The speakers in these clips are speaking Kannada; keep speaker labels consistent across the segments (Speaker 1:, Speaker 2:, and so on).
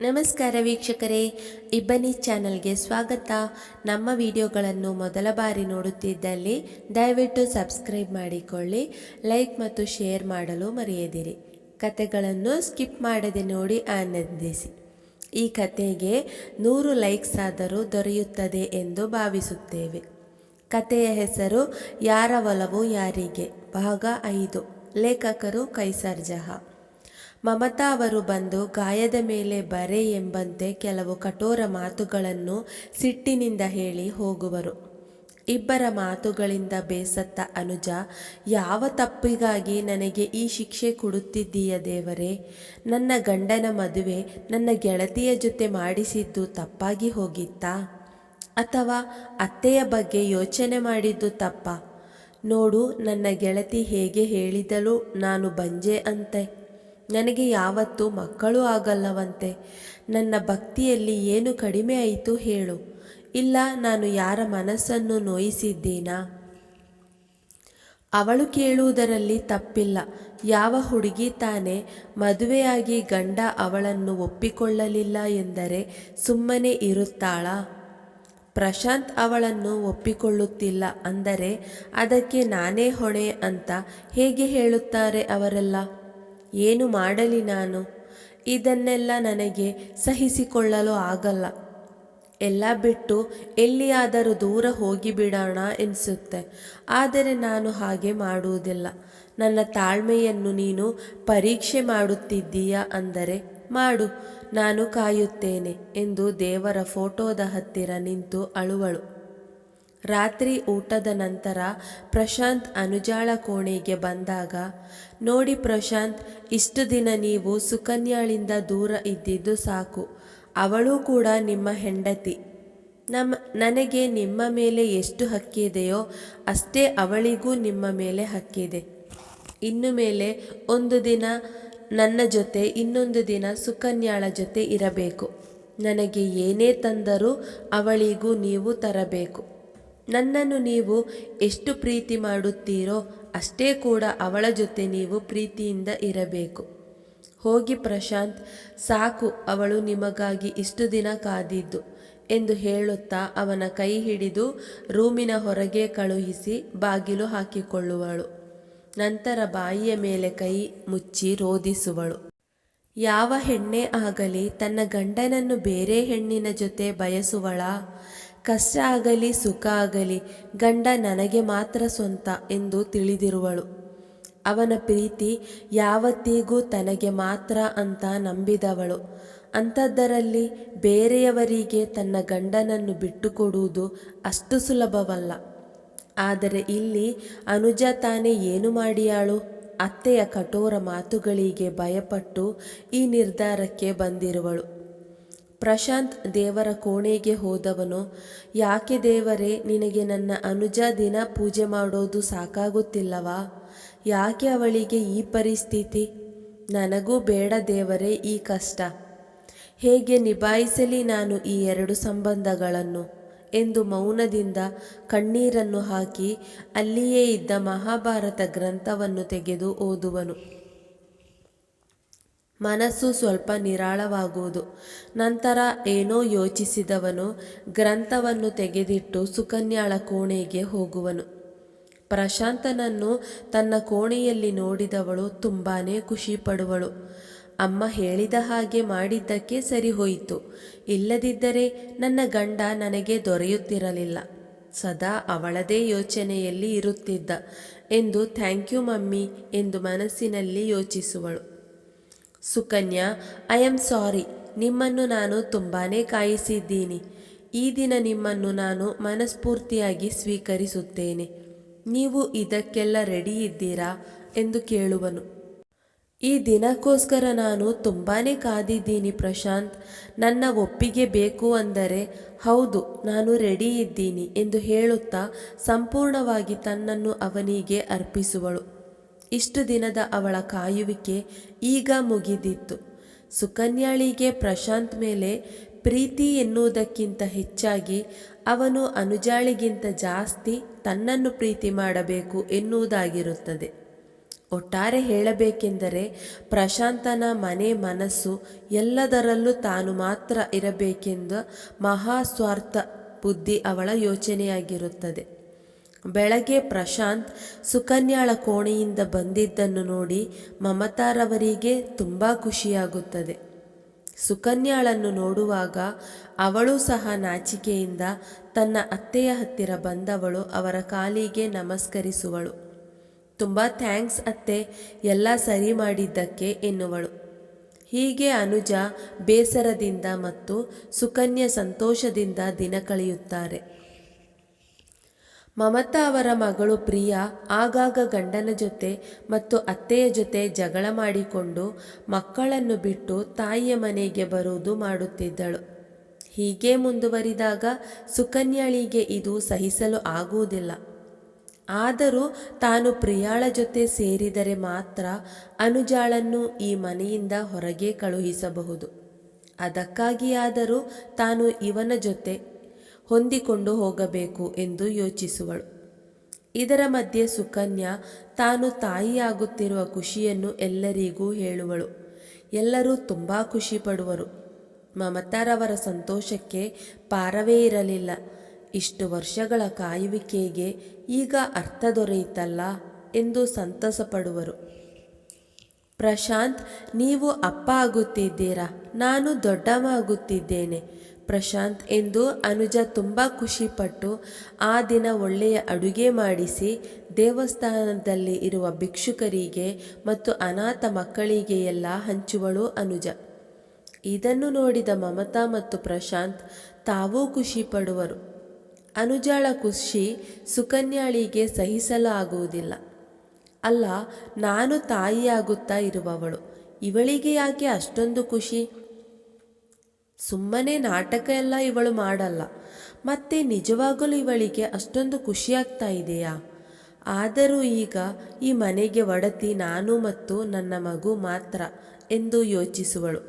Speaker 1: ನಮಸ್ಕಾರ ವೀಕ್ಷಕರೇ, ಇಬ್ಬನಿ ಚಾನಲ್ಗೆ ಸ್ವಾಗತ. ನಮ್ಮ ವಿಡಿಯೋಗಳನ್ನು ಮೊದಲ ಬಾರಿ ನೋಡುತ್ತಿದ್ದಲ್ಲಿ ದಯವಿಟ್ಟು ಸಬ್ಸ್ಕ್ರೈಬ್ ಮಾಡಿಕೊಳ್ಳಿ, ಲೈಕ್ ಮತ್ತು ಶೇರ್ ಮಾಡಲು ಮರೆಯದಿರಿ. ಕತೆಗಳನ್ನು ಸ್ಕಿಪ್ ಮಾಡದೆ ನೋಡಿ ಆನಂದಿಸಿ. ಈ ಕತೆಗೆ ನೂರು ಲೈಕ್ಸ್ ಆದರೂ ದೊರೆಯುತ್ತದೆ ಎಂದು ಭಾವಿಸುತ್ತೇವೆ. ಕತೆಯ ಹೆಸರು ಯಾರ ಒಲವು ಯಾರಿಗೆ? ಭಾಗ ಐದು. ಲೇಖಕರು ಕೈಸರ್ ಜಹಾ. ಮಮತಾ ಅವರು ಬಂದು ಗಾಯದ ಮೇಲೆ ಬರೆ ಎಂಬಂತೆ ಕೆಲವು ಕಠೋರ ಮಾತುಗಳನ್ನು ಸಿಟ್ಟಿನಿಂದ ಹೇಳಿ ಹೋಗುವರು. ಇಬ್ಬರ ಮಾತುಗಳಿಂದ ಬೇಸತ್ತ ಅನುಜ, ಯಾವ ತಪ್ಪಿಗಾಗಿ ನನಗೆ ಈ ಶಿಕ್ಷೆ ಕೊಡುತ್ತಿದ್ದೀಯ ದೇವರೇ? ನನ್ನ ಗಂಡನ ಮದುವೆ ನನ್ನ ಗೆಳತಿಯ ಜೊತೆ ಮಾಡಿಸಿದ್ದು ತಪ್ಪಾಗಿ ಹೋಗಿತ್ತಾ? ಅಥವಾ ಅತ್ತೆಯ ಬಗ್ಗೆ ಯೋಚನೆ ಮಾಡಿದ್ದು ತಪ್ಪ? ನೋಡು, ನನ್ನ ಗೆಳತಿ ಹೇಗೆ ಹೇಳಿದಳು, ನಾನು ಬಂಜೆ ಅಂತೆ. ನನಗೆ ಯಾವತ್ತೂ ಮಕ್ಕಳು ಆಗಲ್ಲವಂತೆ. ನನ್ನ ಭಕ್ತಿಯಲ್ಲಿ ಏನು ಕಡಿಮೆ ಆಯಿತು ಹೇಳು. ಇಲ್ಲ, ನಾನು ಯಾರ ಮನಸ್ಸನ್ನು ನೋಯಿಸಿದ್ದೀನಾ? ಅವಳು ಕೇಳುವುದರಲ್ಲಿ ತಪ್ಪಿಲ್ಲ. ಯಾವ ಹುಡುಗಿ ತಾನೇ ಮದುವೆಯಾಗಿ ಗಂಡ ಅವಳನ್ನು ಒಪ್ಪಿಕೊಳ್ಳಲಿಲ್ಲ ಎಂದರೆ ಸುಮ್ಮನೆ ಇರುತ್ತಾಳಾ? ಪ್ರಶಾಂತ್ ಅವಳನ್ನು ಒಪ್ಪಿಕೊಳ್ಳುತ್ತಿಲ್ಲ ಅಂದರೆ ಅದಕ್ಕೆ ನಾನೇ ಹೊಣೆ ಅಂತ ಹೇಗೆ ಹೇಳುತ್ತಾರೆ ಅವರೆಲ್ಲ? ಏನು ಮಾಡಲಿ ನಾನು? ಇದನ್ನೆಲ್ಲ ನನಗೆ ಸಹಿಸಿಕೊಳ್ಳಲು ಆಗಲ್ಲ. ಎಲ್ಲ ಬಿಟ್ಟು ಎಲ್ಲಿಯಾದರೂ ದೂರ ಹೋಗಿಬಿಡೋಣ ಎನಿಸುತ್ತೆ. ಆದರೆ ನಾನು ಹಾಗೆ ಮಾಡುವುದಿಲ್ಲ. ನನ್ನ ತಾಳ್ಮೆಯನ್ನು ನೀನು ಪರೀಕ್ಷೆ ಮಾಡುತ್ತಿದ್ದೀಯಾ ಅಂದರೆ, ಮಾಡು, ನಾನು ಕಾಯುತ್ತೇನೆ ಎಂದು ದೇವರ ಫೋಟೋದ ಹತ್ತಿರ ನಿಂತು ಅಳುವಳು. ರಾತ್ರಿ ಊಟದ ನಂತರ ಪ್ರಶಾಂತ್ ಅನುಜಾಳ ಕೋಣೆಗೆ ಬಂದಾಗ, ನೋಡಿ ಪ್ರಶಾಂತ್, ಇಷ್ಟು ದಿನ ನೀವು ಸುಕನ್ಯಾಳಿಂದ ದೂರ ಇದ್ದಿದ್ದು ಸಾಕು. ಅವಳು ಕೂಡ ನಿಮ್ಮ ಹೆಂಡತಿ. ನಮ್ಮ ನನಗೆ ನಿಮ್ಮ ಮೇಲೆ ಎಷ್ಟು ಹಕ್ಕಿದೆಯೋ ಅಷ್ಟೇ ಅವಳಿಗೂ ನಿಮ್ಮ ಮೇಲೆ ಹಕ್ಕಿದೆ ಇನ್ನು ಮೇಲೆ ಒಂದು ದಿನ ನನ್ನ ಜೊತೆ, ಇನ್ನೊಂದು ದಿನ ಸುಕನ್ಯಾಳ ಜೊತೆ ಇರಬೇಕು. ನನಗೆ ಏನೇ ತಂದರೂ ಅವಳಿಗೂ ನೀವು ತರಬೇಕು. ನನ್ನನ್ನು ನೀವು ಎಷ್ಟು ಪ್ರೀತಿ ಮಾಡುತ್ತೀರೋ ಅಷ್ಟೇ ಕೂಡ ಅವಳ ಜೊತೆ ನೀವು ಪ್ರೀತಿಯಿಂದ ಇರಬೇಕು. ಹೋಗಿ ಪ್ರಶಾಂತ್, ಸಾಕು, ಅವಳು ನಿಮಗಾಗಿ ಇಷ್ಟು ದಿನ ಕಾದಿದ್ದು ಎಂದು ಹೇಳುತ್ತಾ ಅವನ ಕೈ ಹಿಡಿದು ರೂಮಿನ ಹೊರಗೆ ಕಳುಹಿಸಿ ಬಾಗಿಲು ಹಾಕಿಕೊಳ್ಳುವಳು. ನಂತರ ಬಾಯಿಯ ಮೇಲೆ ಕೈ ಮುಚ್ಚಿ ರೋಧಿಸುವಳು. ಯಾವ ಹೆಣ್ಣೆ ಆಗಲಿ, ತನ್ನ ಗಂಡನನ್ನು ಬೇರೆ ಹೆಣ್ಣಿನ ಜೊತೆ ಬಯಸುವಳಾ? ಕಷ್ಟ ಆಗಲಿ ಸುಖ ಆಗಲಿ, ಗಂಡ ನನಗೆ ಮಾತ್ರ ಸ್ವಂತ ಎಂದು ತಿಳಿದಿರುವಳು. ಅವನ ಪ್ರೀತಿ ಯಾವತ್ತಿಗೂ ತನಗೆ ಮಾತ್ರ ಅಂತ ನಂಬಿದವಳು. ಅಂಥದ್ದರಲ್ಲಿ ಬೇರೆಯವರಿಗೆ ತನ್ನ ಗಂಡನನ್ನು ಬಿಟ್ಟುಕೊಡುವುದು ಅಷ್ಟು ಸುಲಭವಲ್ಲ. ಆದರೆ ಇಲ್ಲಿ ಅನುಜ ತಾನೇ ಏನು ಮಾಡಿಯಾಳು? ಅತ್ತೆಯ ಕಠೋರ ಮಾತುಗಳಿಗೆ ಭಯಪಟ್ಟು ಈ ನಿರ್ಧಾರಕ್ಕೆ ಬಂದಿರುವಳು. ಪ್ರಶಾಂತ್ ದೇವರ ಕೋಣೆಗೆ ಹೋದವನು, ಯಾಕೆ ದೇವರೇ, ನಿನಗೆ ನನ್ನ ಅನುಜ ದಿನ ಪೂಜೆ ಮಾಡೋದು ಸಾಕಾಗುತ್ತಿಲ್ಲವಾ? ಯಾಕೆ ಅವಳಿಗೆ ಈ ಪರಿಸ್ಥಿತಿ? ನನಗೂ ಬೇಡ ದೇವರೇ, ಈ ಕಷ್ಟ. ಹೇಗೆ ನಿಭಾಯಿಸಲಿ ನಾನು ಈ ಎರಡು ಸಂಬಂಧಗಳನ್ನು? ಎಂದು ಮೌನದಿಂದ ಕಣ್ಣೀರನ್ನು ಹಾಕಿ ಅಲ್ಲಿಯೇ ಇದ್ದ ಮಹಾಭಾರತ ಗ್ರಂಥವನ್ನು ತೆಗೆದು ಓದುವನು. ಮನಸ್ಸು ಸ್ವಲ್ಪ ನಿರಾಳವಾಗುವುದು. ನಂತರ ಏನೋ ಯೋಚಿಸಿದವನು ಗ್ರಂಥವನ್ನು ತೆಗೆದಿಟ್ಟು ಸುಕನ್ಯಾಳ ಕೋಣೆಗೆ ಹೋಗುವನು. ಪ್ರಶಾಂತನನ್ನು ತನ್ನ ಕೋಣೆಯಲ್ಲಿ ನೋಡಿದವಳು ತುಂಬಾನೇ ಖುಷಿಪಡುವಳು. ಅಮ್ಮ ಹೇಳಿದ ಹಾಗೆ ಮಾಡಿದ್ದಕ್ಕೆ ಸರಿ ಹೋಯಿತು. ಇಲ್ಲದಿದ್ದರೆ ನನ್ನ ಗಂಡ ನನಗೆ ದೊರೆಯುತ್ತಿರಲಿಲ್ಲ. ಸದಾ ಅವಳದೇ ಯೋಚನೆಯಲ್ಲಿ ಇರುತ್ತಿದ್ದ. ಎಂದು ಥ್ಯಾಂಕ್ ಯು ಮಮ್ಮಿ ಎಂದು ಮನಸ್ಸಿನಲ್ಲಿ ಯೋಚಿಸುವಳು. ಸುಕನ್ಯಾ ಐ ಆಮ್ ಸಾರಿ ನಿಮ್ಮನ್ನು ನಾನು ತುಂಬಾ ಕಾಯಿಸಿದ್ದೀನಿ. ಈ ದಿನ ನಿಮ್ಮನ್ನು ನಾನು ಮನಸ್ಫೂರ್ತಿಯಾಗಿ ಸ್ವೀಕರಿಸುತ್ತೇನೆ. ನೀವು ಇದಕ್ಕೆಲ್ಲ ರೆಡಿ ಇದ್ದೀರಾ? ಎಂದು ಕೇಳುವನು. ಈ ದಿನಕ್ಕೋಸ್ಕರ ನಾನು ತುಂಬಾ ಕಾದಿದ್ದೀನಿ ಪ್ರಶಾಂತ್. ನನ್ನ ಒಪ್ಪಿಗೆ ಬೇಕು ಅಂದರೆ, ಹೌದು, ನಾನು ರೆಡಿ ಇದ್ದೀನಿ ಎಂದು ಹೇಳುತ್ತಾ ಸಂಪೂರ್ಣವಾಗಿ ತನ್ನನ್ನು ಅವನಿಗೆ ಅರ್ಪಿಸುವಳು. ಇಷ್ಟು ದಿನದ ಅವಳ ಕಾಯುವಿಕೆ ಈಗ ಮುಗಿದಿತ್ತು. ಸುಕನ್ಯಾಳಿಗೆ ಪ್ರಶಾಂತ್ ಮೇಲೆ ಪ್ರೀತಿ ಎನ್ನುವುದಕ್ಕಿಂತ ಹೆಚ್ಚಾಗಿ ಅವನು ಅನುಜಾಳಿಗಿಂತ ಜಾಸ್ತಿ ತನ್ನನ್ನು ಪ್ರೀತಿ ಮಾಡಬೇಕು ಎನ್ನುವುದಾಗಿರುತ್ತದೆ. ಒಟ್ಟಾರೆ ಹೇಳಬೇಕೆಂದರೆ ಪ್ರಶಾಂತನ ಮನೆ ಮನಸ್ಸು ಎಲ್ಲದರಲ್ಲೂ ತಾನು ಮಾತ್ರ ಇರಬೇಕೆಂದು ಮಹಾಸ್ವಾರ್ಥ ಬುದ್ಧಿ ಅವಳ ಯೋಚನೆಯಾಗಿರುತ್ತದೆ. ಬೆಳಗ್ಗೆ ಪ್ರಶಾಂತ್ ಸುಕನ್ಯಾಳ ಕೋಣೆಯಿಂದ ಬಂದಿದ್ದನ್ನು ನೋಡಿ ಮಮತಾರವರಿಗೆ ತುಂಬ ಖುಷಿಯಾಗುತ್ತದೆ. ಸುಕನ್ಯಾಳನ್ನು ನೋಡುವಾಗ ಅವಳು ಸಹ ನಾಚಿಕೆಯಿಂದ ತನ್ನ ಅತ್ತೆಯ ಹತ್ತಿರ ಬಂದವಳು ಅವರ ಕಾಲಿಗೆ ನಮಸ್ಕರಿಸುವಳು. ತುಂಬ ಥ್ಯಾಂಕ್ಸ್ ಅತ್ತೆ, ಎಲ್ಲ ಸರಿ ಮಾಡಿದ್ದಕ್ಕೆ, ಎನ್ನುವಳು. ಹೀಗೆ ಅನುಜ ಬೇಸರದಿಂದ ಮತ್ತು ಸುಕನ್ಯಾ ಸಂತೋಷದಿಂದ ದಿನ ಕಳೆಯುತ್ತಾರೆ. ಮಮತಾ ಅವರ ಮಗಳು ಪ್ರಿಯಾ ಆಗಾಗ ಗಂಡನ ಜೊತೆ ಮತ್ತು ಅತ್ತೆಯ ಜೊತೆ ಜಗಳ ಮಾಡಿಕೊಂಡು ಮಕ್ಕಳನ್ನು ಬಿಟ್ಟು ತಾಯಿಯ ಮನೆಗೆ ಬರುವುದು ಮಾಡುತ್ತಿದ್ದಳು. ಹೀಗೆ ಮುಂದುವರಿದಾಗ ಸುಕನ್ಯಾಳಿಗೆ ಇದು ಸಹಿಸಲು ಆಗುವುದಿಲ್ಲ. ಆದರೂ ತಾನು ಪ್ರಿಯಾಳ ಜೊತೆ ಸೇರಿದರೆ ಮಾತ್ರ ಅನುಜಾಳನ್ನು ಈ ಮನೆಯಿಂದ ಹೊರಗೆ ಕಳುಹಿಸಬಹುದು. ಅದಕ್ಕಾಗಿಯಾದರೂ ತಾನು ಇವನ ಜೊತೆ ಹೊಂದಿಕೊಂಡು ಹೋಗಬೇಕು ಎಂದು ಯೋಚಿಸುವಳು. ಇದರ ಮಧ್ಯೆ ಸುಕನ್ಯಾ, ತಾನು ತಾಯಿಯಾಗುತ್ತಿರುವ ಖುಷಿಯನ್ನು ಎಲ್ಲರಿಗೂ ಹೇಳುವಳು. ಎಲ್ಲರೂ ತುಂಬ ಖುಷಿ ಪಡುವರು ಮಮತಾರವರ ಸಂತೋಷಕ್ಕೆ ಪಾರವೇ ಇರಲಿಲ್ಲ. ಇಷ್ಟು ವರ್ಷಗಳ ಕಾಯುವಿಕೆಗೆ ಈಗ ಅರ್ಥ ದೊರೆಯಿತಲ್ಲ ಎಂದು ಸಂತಸ ಪಡುವರು ಪ್ರಶಾಂತ್, ನೀವು ಅಪ್ಪ ಆಗುತ್ತಿದ್ದೀರಾ? ನಾನು ದೊಡ್ಡಮ್ಮ ಆಗುತ್ತಿದ್ದೇನೆ. ಪ್ರಶಾಂತ್ ಎಂದು ಅನುಜ ತುಂಬ ಖುಷಿಪಟ್ಟು ಆ ದಿನ ಒಳ್ಳೆಯ ಅಡುಗೆ ಮಾಡಿಸಿ ದೇವಸ್ಥಾನದಲ್ಲಿ ಇರುವ ಭಿಕ್ಷುಕರಿಗೆ ಮತ್ತು ಅನಾಥ ಮಕ್ಕಳಿಗೆ ಎಲ್ಲ ಹಂಚುವಳು ಅನುಜ. ಇದನ್ನು ನೋಡಿದ ಮಮತಾ ಮತ್ತು ಪ್ರಶಾಂತ್ ತಾವೂ ಖುಷಿ ಪಡುವರು ಅನುಜಾಳ ಖುಷಿ ಸುಕನ್ಯಾಳಿಗೆ ಸಹಿಸಲು ಆಗುವುದಿಲ್ಲ ಅಲ್ಲ, ನಾನು ತಾಯಿಯಾಗುತ್ತಾ ಇರುವವಳು. ಇವಳಿಗೆ ಯಾಕೆ ಅಷ್ಟೊಂದು ಖುಷಿ? ಸುಮ್ಮನೆ ನಾಟಕ ಎಲ್ಲ ಇವಳು ಮಾಡಲ್ಲ. ಮತ್ತೆ ನಿಜವಾಗಲೂ ಇವಳಿಗೆ ಅಷ್ಟೊಂದು ಖುಷಿಯಾಗ್ತಾ ಇದೆಯಾ? ಆದರೂ ಈಗ ಈ ಮನೆಗೆ ಒಡತಿ ನಾನು ಮತ್ತು ನನ್ನ ಮಗು ಮಾತ್ರ ಎಂದು ಯೋಚಿಸುವಳು.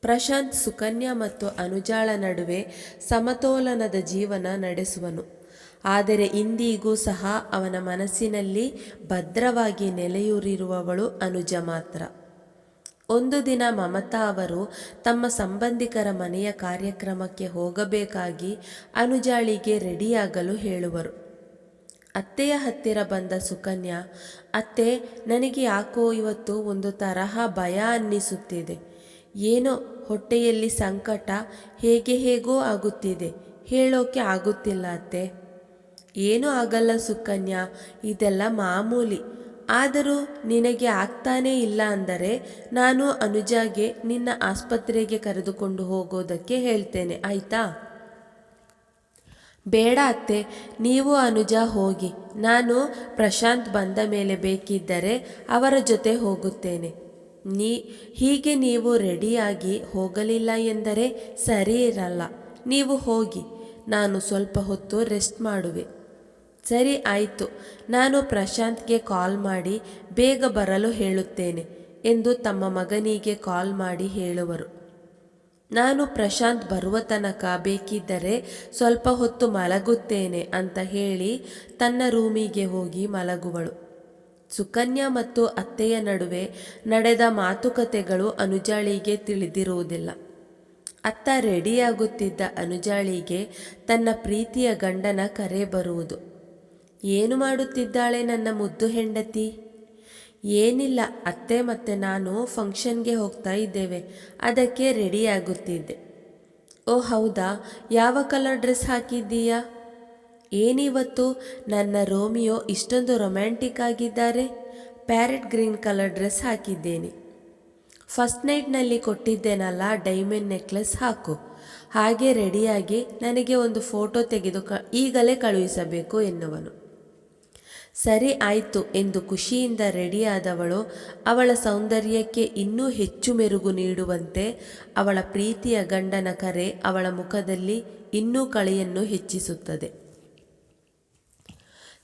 Speaker 1: ಪ್ರಶಾಂತ್, ಸುಕನ್ಯಾ ಮತ್ತು ಅನುಜಾಳ ನಡುವೆ ಸಮತೋಲನದ ಜೀವನ ನಡೆಸುವನು. ಆದರೆ ಇಂದಿಗೂ ಸಹ ಅವನ ಮನಸ್ಸಿನಲ್ಲಿ ಭದ್ರವಾಗಿ ನೆಲೆಯೂರಿರುವವಳು ಅನುಜ ಮಾತ್ರ. ಒಂದು ದಿನ ಮಮತಾ ಅವರು ತಮ್ಮ ಸಂಬಂಧಿಕರ ಮನೆಯ ಕಾರ್ಯಕ್ರಮಕ್ಕೆ ಹೋಗಬೇಕಾಗಿ ಅನುಜಾಳಿಗೆ ರೆಡಿಯಾಗಲು ಹೇಳುವರು. ಅತ್ತೆಯ ಹತ್ತಿರ ಬಂದ ಸುಕನ್ಯಾ, ಅತ್ತೆ, ನನಗೆ ಯಾಕೋ ಇವತ್ತು ಒಂದು ತರಹ ಭಯ ಅನ್ನಿಸುತ್ತಿದೆ. ಏನೋ, ಹೊಟ್ಟೆಯಲ್ಲಿ ಸಂಕಟ ಹೇಗೆ ಹೇಗೋ ಆಗುತ್ತಿದೆ. ಹೇಳೋಕೆ ಆಗುತ್ತಿಲ್ಲ ಅತ್ತೆ. ಏನೂ ಆಗಲ್ಲ ಸುಕನ್ಯಾ, ಇದೆಲ್ಲ ಮಾಮೂಲಿ. ಆದರೂ ನಿನಗೆ ಆಗ್ತಾನೇ ಇಲ್ಲ ಅಂದರೆ ನಾನು ಅನುಜಾಗೆ ನಿನ್ನ ಆಸ್ಪತ್ರೆಗೆ ಕರೆದುಕೊಂಡು ಹೋಗೋದಕ್ಕೆ ಹೇಳ್ತೇನೆ, ಆಯ್ತಾ? ಬೇಡ ಅತ್ತೆ, ನೀವು ಅನುಜ ಹೋಗಿ. ನಾನು ಪ್ರಶಾಂತ್ ಬಂದ ಮೇಲೆ ಬೇಕಿದ್ದರೆ ಅವರ ಜೊತೆ ಹೋಗುತ್ತೇನೆ. ನೀ, ಹೀಗೆ ನೀವು ರೆಡಿಯಾಗಿ ಹೋಗಲಿಲ್ಲ ಎಂದರೆ ಸರಿ ಇರಲ್ಲ. ನೀವು ಹೋಗಿ. ನಾನು ಸ್ವಲ್ಪ ಹೊತ್ತು ರೆಸ್ಟ್ ಮಾಡುವೆ. ಸರಿ ಆಯಿತು, ನಾನು ಪ್ರಶಾಂತ್ಗೆ ಕಾಲ್ ಮಾಡಿ ಬೇಗ ಬರಲು ಹೇಳುತ್ತೇನೆ ಎಂದು ತಮ್ಮ ಮಗನಿಗೆ ಕಾಲ್ ಮಾಡಿ ಹೇಳುವರು. ನಾನು ಪ್ರಶಾಂತ್ ಬರುವ ತನಕ ಬೇಕಿದ್ದರೆ ಸ್ವಲ್ಪ ಹೊತ್ತು ಮಲಗುತ್ತೇನೆ ಅಂತ ಹೇಳಿ ತನ್ನ ರೂಮಿಗೆ ಹೋಗಿ ಮಲಗುವಳು. ಸುಕನ್ಯಾ ಮತ್ತು ಅತ್ತೆಯ ನಡುವೆ ನಡೆದ ಮಾತುಕತೆಗಳು ಅನುಜಾಳಿಗೆ ತಿಳಿದಿರುವುದಿಲ್ಲ. ಅತ್ತ ರೆಡಿಯಾಗುತ್ತಿದ್ದ ಅನುಜಾಳಿಗೆ ತನ್ನ ಪ್ರೀತಿಯ ಗಂಡನ ಕರೆ ಬರುವುದು. ಏನು ಮಾಡುತ್ತಿದ್ದಾಳೆ ನನ್ನ ಮುದ್ದು ಹೆಂಡತಿ? ಏನಿಲ್ಲ, ಅತ್ತೆ ಮತ್ತೆ ನಾನು ಫಂಕ್ಷನ್ಗೆ ಹೋಗ್ತಾ ಇದ್ದೇವೆ, ಅದಕ್ಕೆ ರೆಡಿಯಾಗುತ್ತಿದ್ದೆ ಓ ಹೌದಾ, ಯಾವ ಕಲರ್ ಡ್ರೆಸ್ ಹಾಕಿದ್ದೀಯಾ? ಏನಿವತ್ತು, ನನ್ನ ರೋಮಿಯೋ ಇಷ್ಟೊಂದು ರೊಮ್ಯಾಂಟಿಕ್ ಆಗಿದ್ದಾರೆ, ಪ್ಯಾರೆಟ್ ಗ್ರೀನ್ ಕಲರ್ ಡ್ರೆಸ್ ಹಾಕಿದ್ದೇನೆ. ಫಸ್ಟ್ ನೈಟ್ನಲ್ಲಿ ಕೊಟ್ಟಿದ್ದೇನಲ್ಲ, ಡೈಮಂಡ್ ನೆಕ್ಲೆಸ್ ಹಾಕು. ಹಾಗೆ ರೆಡಿಯಾಗಿ ನನಗೆ ಒಂದು ಫೋಟೋ ತೆಗೆದು ಕ, ಈಗಲೇ ಕಳುಹಿಸಬೇಕು ಎನ್ನುವನು. ಸರಿ ಆಯಿತು ಎಂದು ಖುಷಿಯಿಂದ ರೆಡಿಯಾದವಳು ಅವಳ ಸೌಂದರ್ಯಕ್ಕೆ ಇನ್ನೂ ಹೆಚ್ಚು ಮೆರುಗು ನೀಡುವಂತೆ ಅವಳ ಪ್ರೀತಿಯ ಗಂಡನ ಕರೆ ಅವಳ ಮುಖದಲ್ಲಿ ಇನ್ನೂ ಕಳೆಯನ್ನು ಹೆಚ್ಚಿಸುತ್ತದೆ.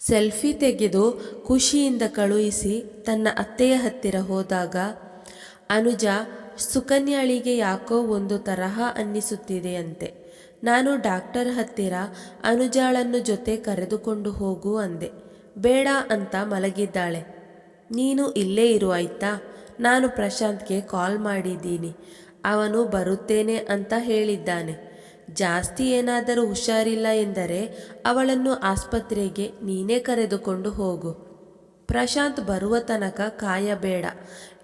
Speaker 1: ಸೆಲ್ಫಿ ತೆಗೆದು ಖುಷಿಯಿಂದ ಕಳುಹಿಸಿ ತನ್ನ ಅತ್ತೆಯ ಹತ್ತಿರ ಹೋದಾಗ, ಅನುಜ, ಸುಕನ್ಯಾಳಿಗೆ ಯಾಕೋ ಒಂದು ತರಹ ಅನ್ನಿಸುತ್ತಿದೆಯಂತೆ. ನಾನು ಡಾಕ್ಟರ್ ಹತ್ತಿರ ಅನುಜಾಳನ್ನು ಜೊತೆ ಕರೆದುಕೊಂಡು ಹೋಗು ಅಂದೆ. ಬೇಡ ಅಂತ ಮಲಗಿದ್ದಾಳೆ. ನೀನು ಇಲ್ಲೇ ಇರು ಆಯ್ತಾ? ನಾನು ಪ್ರಶಾಂತ್ಗೆ ಕಾಲ್ ಮಾಡಿದ್ದೀನಿ. ಅವನು ಬರುತ್ತೇನೆ ಅಂತ ಹೇಳಿದ್ದಾನೆ. ಜಾಸ್ತಿ ಏನಾದರೂ ಹುಷಾರಿಲ್ಲ ಎಂದರೆ ಅವಳನ್ನು ಆಸ್ಪತ್ರೆಗೆ ನೀನೇ ಕರೆದುಕೊಂಡು ಹೋಗು. ಪ್ರಶಾಂತ್ ಬರುವ ತನಕ ಕಾಯಬೇಡ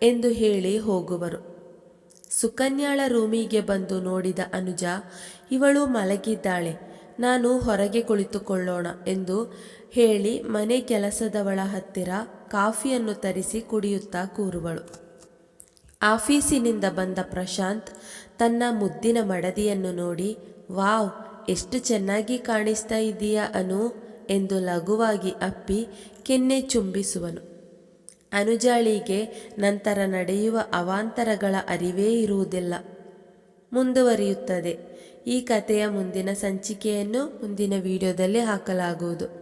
Speaker 1: ಎಂದು ಹೇಳಿ ಹೋಗುವರು. ಸುಕನ್ಯಾಳ ರೂಮಿಗೆ ಬಂದು ನೋಡಿದ ಅನುಜ, ಇವಳು ಮಲಗಿದ್ದಾಳೆ. ನಾನು ಹೊರಗೆ ಕುಳಿತುಕೊಳ್ಳೋಣ ಎಂದು ಹೇಳಿ ಮನೆ ಕೆಲಸದವಳ ಹತ್ತಿರ ಕಾಫಿಯನ್ನು ತರಿಸಿ ಕುಡಿಯುತ್ತಾ ಕೂರುವಳು. ಆಫೀಸಿನಿಂದ ಬಂದ ಪ್ರಶಾಂತ್ ತನ್ನ ಮುದ್ದಿನ ಮಡದಿಯನ್ನು ನೋಡಿ, ವಾವ್, ಎಷ್ಟು ಚೆನ್ನಾಗಿ ಕಾಣಿಸ್ತಾ ಇದ್ದೀಯಾ ಅನು ಎಂದು ಲಘುವಾಗಿ ಅಪ್ಪಿ ಕೆನ್ನೆ ಚುಂಬಿಸುವನು. ಅನುಜಾಳಿಗೆ ನಂತರ ನಡೆಯುವ ಅವಾಂತರಗಳ ಅರಿವೇ ಇರುವುದಿಲ್ಲ. ಮುಂದುವರಿಯುತ್ತದೆ. ಈ ಕಥೆಯ ಮುಂದಿನ ಸಂಚಿಕೆಯನ್ನು ಮುಂದಿನ ವಿಡಿಯೋದಲ್ಲಿ ಹಾಕಲಾಗುವುದು.